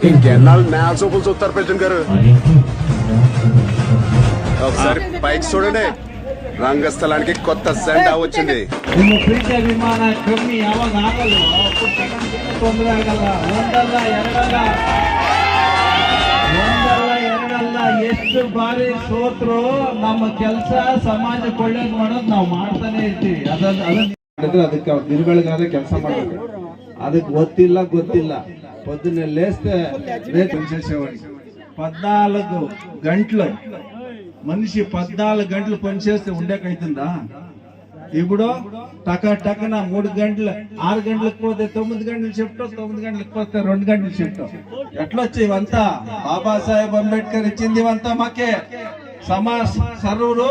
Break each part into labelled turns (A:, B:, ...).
A: ఇంకెన్నాళ్ళు నేల సూపులు చూస్తారు ప్రెసిడెంట్ గారు ఒకసారి పైకి చూడండి రంగస్థలానికి కొత్త జెండా వచ్చింది
B: ನಿಮ್ಮ ಪ್ರೀತಿಯ ವಿಮಾನ ಕಮ್ಮಿ ಯಾವಾಗ ಆಗಲ್ಲ ತೊಂದರೆ ಆಗಲ್ಲ ಒಂದಲ್ಲ ಎರಡಲ್ಲ ಒಂದಲ್ಲ ಎರಡಲ್ಲ ಎಷ್ಟು ಬಾರಿ ಸೋತ್ರು ನಮ್ಮ ಕೆಲಸ ಸಮಾಜಕ್ಕೆ ಒಳ್ಳೇದು ಮಾಡೋದು ನಾವು ಮಾಡ್ತಾನೆ ಇರ್ತೀವಿ ಅದನ್ನ ಅದನ್ನ ಮಾಡಿದ್ರೆ ಅದಕ್ಕೆ ಅವ್ರ ದಿನಗಳಿಗಾದ್ರೆ ಕೆಲಸ ಮಾಡ್ಬೇಕು ಅದಕ್ಕೆ ಗೊತ್ತಿಲ್ಲ ಗೊತ್ತಿಲ್ಲ పొద్దున్నే లేస్తే పనిచేసేవాడు పద్నాలుగు గంటలు మనిషి పద్నాలుగు గంటలు పనిచేస్తే ఉండేకైతుందా ఇప్పుడు టక టకన మూడు గంటలు ఆరు గంటలకు పోతే తొమ్మిది గంటలు షిఫ్ట్ తొమ్మిది గంటలకు పోతే రెండు గంటలు షిఫ్ట్ ఎట్లా వచ్చి ఇవంతా బాబాసాహెబ్ అంబేద్కర్ ఇచ్చింది ఇవంతా మాకే సమా ಸರ್ವರು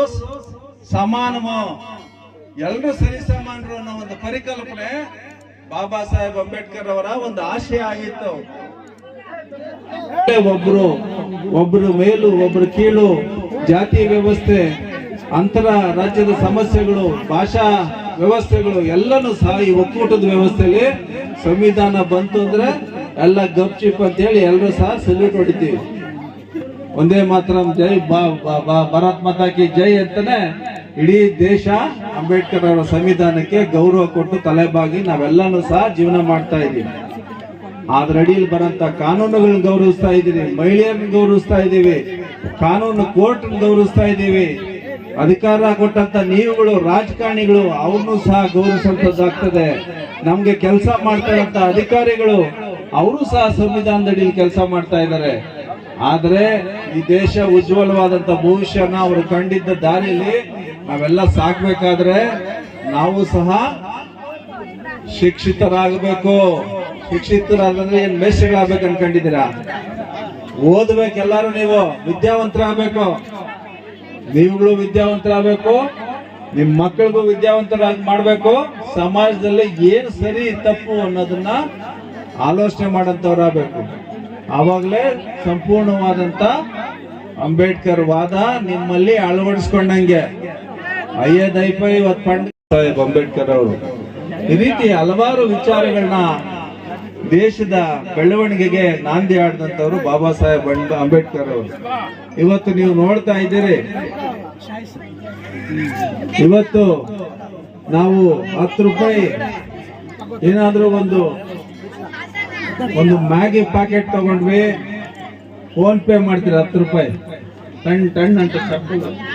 B: ಸಮಾನಮು ಎಲ್ಲರೂ ಸರಿ ಸಮಾನರು ಅನ್ನೋ ಒಂದು ಪರಿಕಲ್ಪನೆ ಬಾಬಾ ಸಾಹೇಬ್ ಅಂಬೇಡ್ಕರ್ ಅವರ ಒಂದು ಆಶಯ ಆಗಿತ್ತು. ಒಬ್ರು ಒಬ್ರು ಮೇಲು, ಒಬ್ರು ಕೀಳು, ಜಾತಿ ವ್ಯವಸ್ಥೆ, ಅಂತರ ರಾಜ್ಯದ ಸಮಸ್ಯೆಗಳು, ಭಾಷಾ ವ್ಯವಸ್ಥೆಗಳು ಎಲ್ಲನೂ ಸಹ ಈ ಒಕ್ಕೂಟದ ವ್ಯವಸ್ಥೆಯಲ್ಲಿ ಸಂವಿಧಾನ ಬಂತು ಅಂದ್ರೆ ಎಲ್ಲ ಗಪ್ಚಿಪ್ ಅಂತ ಹೇಳಿ ಎಲ್ಲರೂ ಸಹ ಸಲ್ಯೂಟ್ ಹೊಡಿತೀವಿ. ಒಂದೇ ಮಾತ್ರ, ಜೈ ಬಾ- ಭಾರತ್ ಮಾತಾ ಕಿ ಜೈ ಅಂತಾನೆ ಇಡೀ ದೇಶ ಅಂಬೇಡ್ಕರ್ ಅವರ ಸಂವಿಧಾನಕ್ಕೆ ಗೌರವ ಕೊಟ್ಟು ತಲೆಬಾಗಿ ನಾವೆಲ್ಲನೂ ಸಹ ಜೀವನ ಮಾಡ್ತಾ ಇದ್ದೀವಿ. ಆದ್ರ ಅಡಿಯಲ್ಲಿ ಬರಂತ ಕಾನೂನುಗಳನ್ನ ಗೌರವಿಸ್ತಾ ಇದ್ದೀವಿ, ಮಹಿಳೆಯರನ್ನ ಗೌರವಿಸ್ತಾ ಇದ್ದೀವಿ, ಕಾನೂನು ಕೋರ್ಟ್ ಗೌರವಿಸ್ತಾ ಇದ್ದೀವಿ. ಅಧಿಕಾರ ಕೊಟ್ಟಂತ ನೀವುಗಳು, ರಾಜಕಾರಣಿಗಳು, ಅವ್ರನ್ನೂ ಸಹ ಗೌರವಿಸುವಂತದ್ದಾಗ್ತದೆ ನಮ್ಗೆ ಕೆಲಸ ಮಾಡ್ತಾ ಅಧಿಕಾರಿಗಳು, ಅವರು ಸಹ ಸಂವಿಧಾನದಡಿಯಲ್ಲಿ ಕೆಲಸ ಮಾಡ್ತಾ ಇದ್ದಾರೆ. ಆದ್ರೆ ಈ ದೇಶ ಉಜ್ವಲವಾದಂತ ಭವಿಷ್ಯನ ಅವರು ಕಂಡಿದ್ದ ದಾರಿಯಲ್ಲಿ ನಾವೆಲ್ಲ ಸಾಕ್ಬೇಕಾದ್ರೆ ನಾವು ಸಹ ಶಿಕ್ಷಿತರಾಗಬೇಕು. ಶಿಕ್ಷಿತರಾದ್ರೆ ಏನ್ ಮೇಷಗಳಾಗ್ಬೇಕು ಅನ್ಕೊಂಡಿದ್ದೀರಾ? ಓದ್ಬೇಕು ಎಲ್ಲಾರು ನೀವು, ವಿದ್ಯಾವಂತರಾಗಬೇಕು. ನೀವುಗಳು ವಿದ್ಯಾವಂತರಾಗಬೇಕು, ನಿಮ್ ಮಕ್ಕಳಿಗೂ ವಿದ್ಯಾವಂತರಾಗಿ ಮಾಡ್ಬೇಕು. ಸಮಾಜದಲ್ಲಿ ಏನು ಸರಿ ತಪ್ಪು ಅನ್ನೋದನ್ನ ಆಲೋಚನೆ ಮಾಡಂತವ್ರಾಗಬೇಕು. ಆವಾಗಲೇ ಸಂಪೂರ್ಣವಾದಂತ ಅಂಬೇಡ್ಕರ್ ವಾದ ನಿಮ್ಮಲ್ಲಿ ಅಳವಡಿಸ್ಕೊಂಡಂಗೆ. ಅಯ್ಯದೈಪ ಇವತ್ತು ಪಂಡಿತ್ ಸಾಹೇಬ್ ಅಂಬೇಡ್ಕರ್ ಅವರು. ಈ ರೀತಿ ಹಲವಾರು ವಿಚಾರಗಳನ್ನ ದೇಶದ ಬೆಳವಣಿಗೆಗೆ ನಾಂದಿ ಆಡಿದಂತವ್ರು ಬಾಬಾ ಸಾಹೇಬ್ ಅಂಬ- ಅಂಬೇಡ್ಕರ್ ಅವರು. ಇವತ್ತು ನೀವು ನೋಡ್ತಾ ಇದ್ದೀರಿ. ಇವತ್ತು ನಾವು ಹತ್ತು ರೂಪಾಯಿ ಏನಾದ್ರೂ ಒಂದು ಒಂದು ಮ್ಯಾಗಿ ಪ್ಯಾಕೆಟ್ ತಗೊಂಡ್ವಿ. ಫೋನ್ ಪೇ ಮಾಡ್ತೀರಿ? ಹತ್ತು ರೂಪಾಯಿ. ಟಣ್ ಟಣ್ ಅಂತ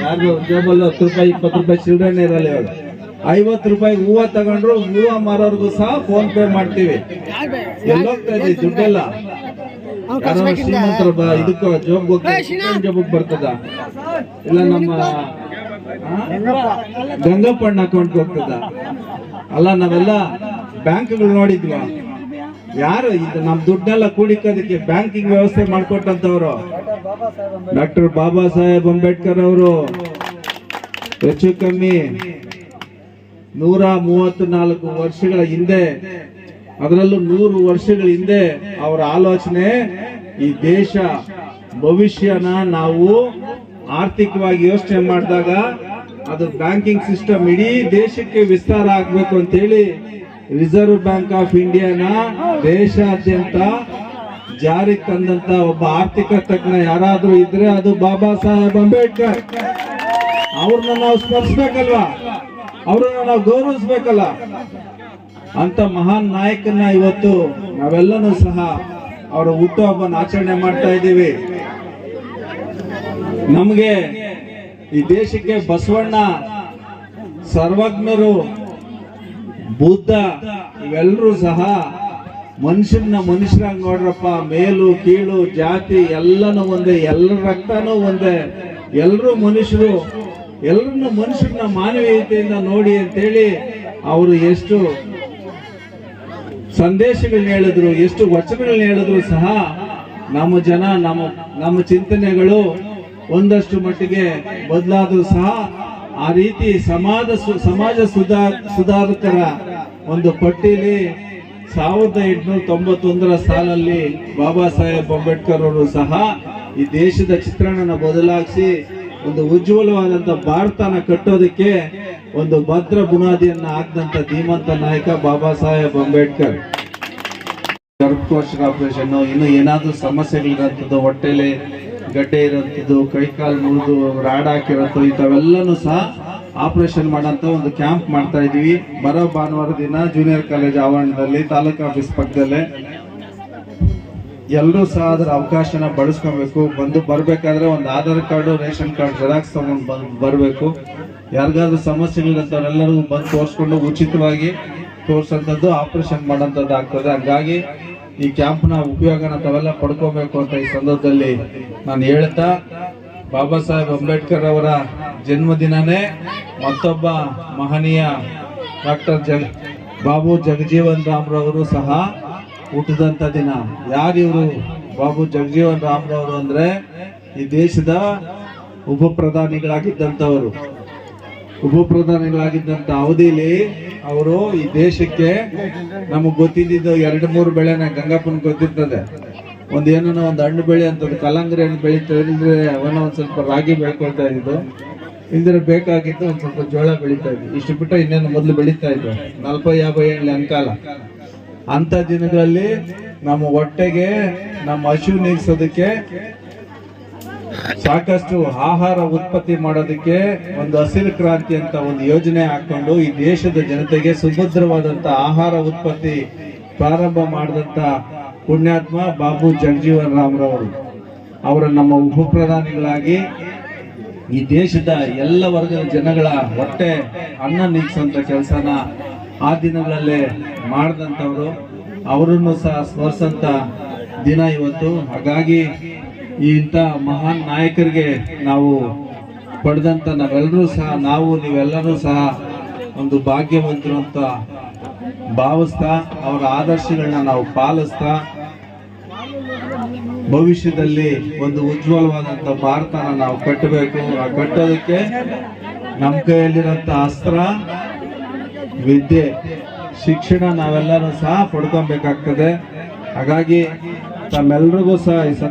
B: ಯಾರು ಜೇಬಲ್ಲಿ ಹತ್ತು ರೂಪಾಯಿ ಇಪ್ಪತ್ತು ರೂಪಾಯಿ ಚಿಲ್ಡ್ರನ್ ಇರಲ್ಲ ಇವಾಗ. ಐವತ್ತು ರೂಪಾಯಿ ಹೂವ ತಗೊಂಡ್ರು ಹೂವ ಮಾರೋರ್ಗು ಸಹ ಫೋನ್ ಪೇ ಮಾಡ್ತೀವಿ. ಎಲ್ಲೋಗ್ತಾ ಇದೆ ದುಡ್ಡೆಲ್ಲ? ಶ್ರೀಮಂತರ ಇದಕ್ಕೆ ಜೋಬ್ ಜೋಬಕ್ ಬರ್ತದ? ಇಲ್ಲ ನಮ್ಮ? ಗಂಗಪ್ಪಣ್ಣ ಅಕೌಂಟ್ ಹೋಗ್ತದ. ಅಲ್ಲ ನಾವೆಲ್ಲ ಬ್ಯಾಂಕ್ಗಳು ನೋಡಿದ್ವಾ? ಯಾರು ಇದು ನಮ್ ದುಡ್ಡೆಲ್ಲ ಕೂಡಿಕೋದಕ್ಕೆ ಬ್ಯಾಂಕಿಂಗ್ ವ್ಯವಸ್ಥೆ ಮಾಡ್ಕೊಟ್ಟಂತವ್ರು? ಡಾಕ್ಟರ್ ಬಾಬಾ ಸಾಹೇಬ್ ಅಂಬೇಡ್ಕರ್ ಅವರು. ಹೆಚ್ಚು ಕಮ್ಮಿ ನೂರ ಮೂವತ್ತು ನಾಲ್ಕು ವರ್ಷಗಳ ಹಿಂದೆ, ಅದರಲ್ಲೂ ನೂರು ವರ್ಷಗಳ ಹಿಂದೆ ಅವರ ಆಲೋಚನೆ ಈ ದೇಶ ಭವಿಷ್ಯನ ನಾವು ಆರ್ಥಿಕವಾಗಿ ಯೋಚನೆ ಮಾಡಿದಾಗ ಅದು ಬ್ಯಾಂಕಿಂಗ್ ಸಿಸ್ಟಮ್ ಇಡೀ ದೇಶಕ್ಕೆ ವಿಸ್ತಾರ ಆಗ್ಬೇಕು ಅಂತ ಹೇಳಿ ರಿಸರ್ವ್ ಬ್ಯಾಂಕ್ ಆಫ್ ಇಂಡಿಯಾನ ದೇಶಾದ್ಯಂತ ಜಾರಿಗೆ ತಂದಂತ ಒಬ್ಬ ಆರ್ಥಿಕ ತಜ್ಞ ಯಾರಾದ್ರೂ ಇದ್ರೆ ಅದು ಬಾಬಾ ಸಾಹೇಬ್ ಅಂಬೇಡ್ಕರ್. ಅವ್ರನ್ನ ನಾವು ಸ್ಮರಿಸ್ಬೇಕಲ್ವಾ? ಅವ್ರನ್ನ ನಾವು ಗೌರವಿಸ್ಬೇಕಲ್ಲ? ಅಂತ ಮಹಾನ್ ನಾಯಕನ ಇವತ್ತು ನಾವೆಲ್ಲನೂ ಸಹ ಅವರ ಹುಟ್ಟುಹಬ್ಬನ ಆಚರಣೆ ಮಾಡ್ತಾ ಇದ್ದೀವಿ. ನಮಗೆ ಈ ದೇಶಕ್ಕೆ ಬಸವಣ್ಣ ಸರ್ವಜ್ಞರು ಬುದ್ಧ ಇವೆಲ್ಲರೂ ಸಹ ಮನುಷ್ಯನ ಮನುಷ್ಯರಾಗಿ ನೋಡ್ರಪ್ಪ, ಮೇಲು, ಕೀಳು, ಜಾತಿ ಎಲ್ಲನೂ ಒಂದೇ, ಎಲ್ಲರ ರಕ್ತನೂ ಒಂದೇ. ಎಲ್ಲರೂ ಮನುಷ್ಯರು ಎಲ್ಲರನ್ನು ಮನುಷ್ಯರನ್ನ ಮಾನವೀಯತೆಯಿಂದ ನೋಡಿ ಅಂತೇಳಿ ಅವರು ಎಷ್ಟು ಸಂದೇಶಗಳನ್ನ ಹೇಳಿದ್ರು, ಎಷ್ಟು ವಚನಗಳನ್ನ ಹೇಳಿದ್ರು ಸಹ ನಮ್ಮ ಜನ, ನಮ್ಮ ನಮ್ಮ ಚಿಂತನೆಗಳು ಒಂದಷ್ಟು ಮಟ್ಟಿಗೆ ಬದಲಾದರೂ ಸಹ ಆ ರೀತಿ ಸಮಾಜ ಸಮಾಜ ಸುಧಾ ಸುಧಾರಕರ ಒಂದು ಪಟ್ಟಿಲಿ ಸಾವಿರದ ಎಂಟುನೂರ ತೊಂಬತ್ತೊಂದರ ಸಾಲಲ್ಲಿ ಬಾಬಾ ಸಾಹೇಬ್ ಅಂಬೇಡ್ಕರ್ ಅವರು ಸಹ ಈ ದೇಶದ ಚಿತ್ರಣನ ಬದಲಾಯಿಸಿ ಒಂದು ಉಜ್ವಲವಾದಂಥ ಭಾರತನ ಕಟ್ಟೋದಕ್ಕೆ ಒಂದು ಭದ್ರ ಬುನಾದಿಯನ್ನು ಹಾಕಿದಂಥ ಧೀಮಂತ ನಾಯಕ ಬಾಬಾ ಸಾಹೇಬ್ ಅಂಬೇಡ್ಕರ್. ಗರ್ಭಕೋಶಕ ಆಪರೇಷನ್ ಇನ್ನು ಏನಾದರೂ ಸಮಸ್ಯೆಗಳಿರೋಂಥದ್ದು, ಹೊಟ್ಟೆಲಿ ಗಡ್ಡೆ ಇರೋಂಥದ್ದು ಕೈಕಾಲು ಮುರಿದು, ರಾಡ್ ಹಾಕಿರೋದು ಇಂಥವೆಲ್ಲನೂ ಸಹ ಆಪರೇಷನ್ ಮಾಡೋಂಥ ಒಂದು ಕ್ಯಾಂಪ್ ಮಾಡ್ತಾ ಇದೀವಿ ಬರೋ ಭಾನುವಾರ ದಿನ ಜೂನಿಯರ್ ಕಾಲೇಜ್ ಆವರಣದಲ್ಲಿ ತಾಲೂಕು ಆಫೀಸ್ ಪಕ್ಕದಲ್ಲೇ. ಎಲ್ಲರೂ ಸಹ ಅದರ ಅವಕಾಶನ ಬಳಸ್ಕೊಬೇಕು. ಬಂದು ಬರಬೇಕಾದ್ರೆ ಒಂದು Aadhaar card, ration card, xerox ತಗೊಂಡು ಬಂದು ಬರಬೇಕು. ಯಾರಿಗಾದ್ರೂ ಸಮಸ್ಯೆಗಳಿರಂಥವ್ರೆಲ್ಲರಿಗೂ ಬಂದು ತೋರಿಸ್ಕೊಂಡು ಉಚಿತವಾಗಿ ತೋರಿಸೋಂಥದ್ದು ಆಪರೇಷನ್ ಮಾಡೋಂಥದ್ದು ಆಗ್ತದೆ. ಹಂಗಾಗಿ ಈ ಕ್ಯಾಂಪ್ನ ಉಪಯೋಗನ ತಾವೆಲ್ಲ ಪಡ್ಕೋಬೇಕು ಅಂತ ಈ ಸಂದರ್ಭದಲ್ಲಿ ನಾನು ಹೇಳ್ತಾ, ಬಾಬಾ ಸಾಹೇಬ್ ಅಂಬೇಡ್ಕರ್ ಅವರ ಜನ್ಮದಿನನೇ ಮತ್ತೊಬ್ಬ ಮಹನೀಯ ಡಾಕ್ಟರ್ ಜಗ್ ಬಾಬು ಜಗಜೀವನ್ ರಾಮ್ರವರು ಸಹ ಹುಟ್ಟಿದಂಥ ದಿನ. ಯಾರಿವರು ಬಾಬು ಜಗಜೀವನ್ ರಾಮ್ರವರು ಅಂದರೆ ಈ ದೇಶದ ಉಪ ಪ್ರಧಾನಿಗಳಾಗಿದ್ದಂಥವರು ಉಪ ಪ್ರಧಾನಿಗಳಾಗಿದ್ದಂಥ ಅವರು ಈ ದೇಶಕ್ಕೆ ನಮಗೆ ಗೊತ್ತಿದ್ದಿದ್ದು ಎರಡು ಮೂರು ಬೆಳೆನ ಗಂಗಪ್ಪನ ಗೊತ್ತಿರ್ತದೆ. ಒಂದು ಏನೋ ಒಂದು ಹಣ್ಣು ಬೆಳೆ ಅಂತದ್ದು ಕಲಂಗರಿ ಹಣ್ಣು ಬೆಳೀತಾ ಇದ್ರೆ ಅವನ್ನ ಒಂದು ಸ್ವಲ್ಪ ರಾಗಿ ಬೆಳ್ಕೊಳ್ತಾ ಇದ್ದು ಇಲ್ದಿರ ಬೇಕಾಗಿದ್ದು ಒಂದ್ ಸ್ವಲ್ಪ ಜೋಳ ಬೆಳೀತಾ ಇದ್ವಿ. ಇಷ್ಟು ಬಿಟ್ಟು ಇನ್ನೇನು ಮೊದಲು ಬೆಳೀತಾ ಇದ್ವಿ. ನಲ್ಪ ಯಾಭೈ ಏಳು ಅಂಕಾಲ. ಅಂತ ದಿನಗಳಲ್ಲಿ ನಮ್ಮ ಹೊಟ್ಟೆಗೆ, ನಮ್ಮ ಹಸು ನೀಗಿಸೋದಕ್ಕೆ ಸಾಕಷ್ಟು ಆಹಾರ ಉತ್ಪತ್ತಿ ಮಾಡೋದಕ್ಕೆ ಒಂದು ಹಸಿರು ಕ್ರಾಂತಿ ಅಂತ ಒಂದು ಯೋಜನೆ ಹಾಕೊಂಡು ಈ ದೇಶದ ಜನತೆಗೆ ಸುಭದ್ರವಾದಂತ ಆಹಾರ ಉತ್ಪತ್ತಿ ಪ್ರಾರಂಭ ಮಾಡಿದಂತ ಪುಣ್ಯಾತ್ಮ ಬಾಬು ಜಗಜೀವನ್ ರಾಮ್ರವರು. ಅವರ ನಮ್ಮ ಉಪ ಪ್ರಧಾನಿಗಳಾಗಿ ಈ ದೇಶದ ಎಲ್ಲ ವರ್ಗದ ಜನಗಳ ಹೊಟ್ಟೆ ಅನ್ನ ನೀಗಿಸುವಂತ ಕೆಲಸನ ಆ ದಿನಗಳಲ್ಲೇ ಮಾಡಿದಂಥವ್ರು, ಅವರನ್ನು ಸಹ ಸ್ಮರಿಸಂತ ದಿನ ಇವತ್ತು. ಹಾಗಾಗಿ ಇಂಥ ಮಹಾನ್ ನಾಯಕರಿಗೆ ನಾವು ಪಡೆದಂತ ನಾವೆಲ್ಲರೂ ಸಹ, ನಾವು ನೀವೆಲ್ಲರೂ ಸಹ ಒಂದು ಭಾಗ್ಯವಂತರು ಅಂತ ಭಾವಿಸ್ತಾ, ಅವರ ಆದರ್ಶಗಳನ್ನ ನಾವು ಪಾಲಿಸ್ತಾ ಭವಿಷ್ಯದಲ್ಲಿ ಒಂದು ಉಜ್ವಲವಾದಂತ ಭಾರತನ ನಾವು ಕಟ್ಟಬೇಕು. ಆ ಕಟ್ಟೋದಕ್ಕೆ ನಮ್ಮ ಕೈಯಲ್ಲಿರುವಂತ ಅಸ್ತ್ರ, ವಿದ್ಯೆ, ಶಿಕ್ಷಣ ನಾವೆಲ್ಲರೂ ಸಹ ಪಡ್ಕೊಬೇಕಾಗ್ತದೆ. ಹಾಗಾಗಿ ತಮ್ಮೆಲ್ರಿಗೂ ಸಹ